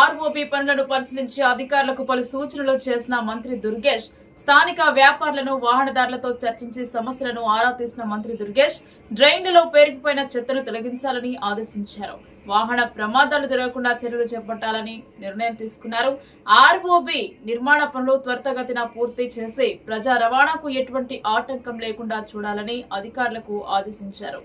ROB పనులను పరిశీలించి అధికారులకు పలు సూచనలు చేసిన మంత్రి దుర్గేష్ స్థానిక వ్యాపారులను వాహనదారులతో చర్చించి సమస్యలను ఆరా తీసిన మంత్రి దుర్గేష్ డ్రైన్లలో పేరుకుపోయిన చెత్తను తొలగించాలని ఆదేశించారు. వాహన ప్రమాదాలు జరగకుండా చర్యలు చేపట్టాలని నిర్ణయం తీసుకున్నారు. ఆర్ఓబి నిర్మాణ పనులు త్వరితగతిన పూర్తి చేసి ప్రజా రవాణాకు ఎటువంటి ఆటంకం లేకుండా చూడాలని అధికారులకు ఆదేశించారు.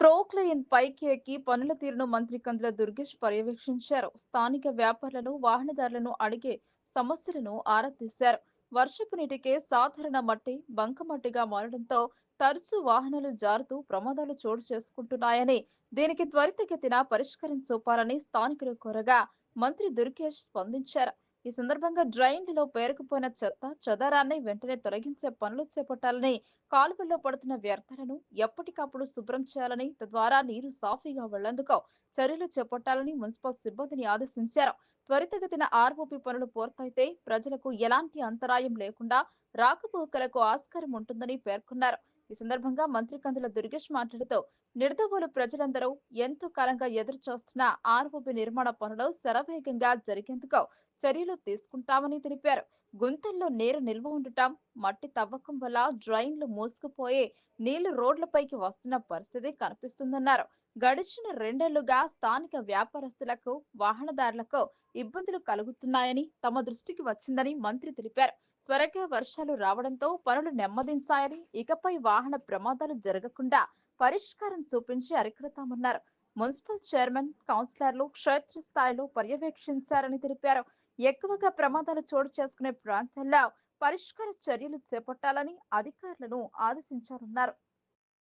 ప్రోక్లయన్ పైకి ఎక్కి పనుల తీరును మంత్రి కందుల దుర్గేష్ పర్యవేక్షించారు. స్థానిక వ్యాపారులను వాహనదారులను అడిగే సమస్యలను ఆరా తీశారు. వర్షపు నీటికే సాధారణ మట్టి బంకమట్టిగా మారడంతో తరచూ వాహనాలు జారుతూ ప్రమాదాలు చోటు చేసుకుంటున్నాయని దీనికి త్వరితగతిన పరిష్కారం చూపాలని స్థానికులు కోరగా మంత్రి దుర్గేష్ స్పందించారు. ఈ సందర్భంగా డ్రైన్లలో పేరుకుపోయిన చెత్త చెదారాన్ని వెంటనే తొలగించే పనులు చేపట్టాలని కాలువల్లో పడుతున్న వ్యర్థాలను ఎప్పటికప్పుడు శుభ్రం చేయాలని తద్వారా నీరు సాఫీగా వెళ్ళేందుకు చర్యలు చేపట్టాలని మున్సిపల్ సిబ్బందిని ఆదేశించారు. త్వరితగతిన ఆర్ఓపి పనులు పూర్తయితే ప్రజలకు ఎలాంటి అంతరాయం లేకుండా రాకపోకలకు ఆస్కారం ఉంటుందని పేర్కొన్నారు. ఈ సందర్భంగా మంత్రి కందుల దుర్గేష్ మాట్లాడుతూ నిడదవోలు ప్రజలందరూ ఎంతో కాలంగా ఎదురు చూస్తున్న ఆర్ఓబి నిర్మాణ పనులు శరవేగంగా జరిగేందుకు చర్యలు తీసుకుంటామని తెలిపారు. గుంతల్లో నీరు నిల్వ ఉండటం మట్టి తవ్వకం వల్ల డ్రైన్లు మూసుకుపోయి నీళ్ళు రోడ్లపైకి వస్తున్న పరిస్థితి కనిపిస్తుందన్నారు. గడిచిన రెండేళ్ళుగా స్థానిక వ్యాపారస్తులకు వాహనదారులకు ఇబ్బందులు కలుగుతున్నాయని తమ దృష్టికి వచ్చిందని మంత్రి తెలిపారు. త్వరగా వర్షాలు రావడంతో పనులు నెమ్మదించాయని ఇకపై వాహన ప్రమాదాలు జరగకుండా పరిష్కారం చూపించి అరికడతామన్నారు. మున్సిపల్ చైర్మన్ కౌన్సిలర్లు క్షేత్రస్థాయిలో పర్యవేక్షించారని తెలిపారు. ఎక్కువగా ప్రమాదాలు చోటు చేసుకునే ప్రాంతాల్లో పరిష్కార చర్యలు చేపట్టాలని అధికారులను ఆదేశించారన్నారు.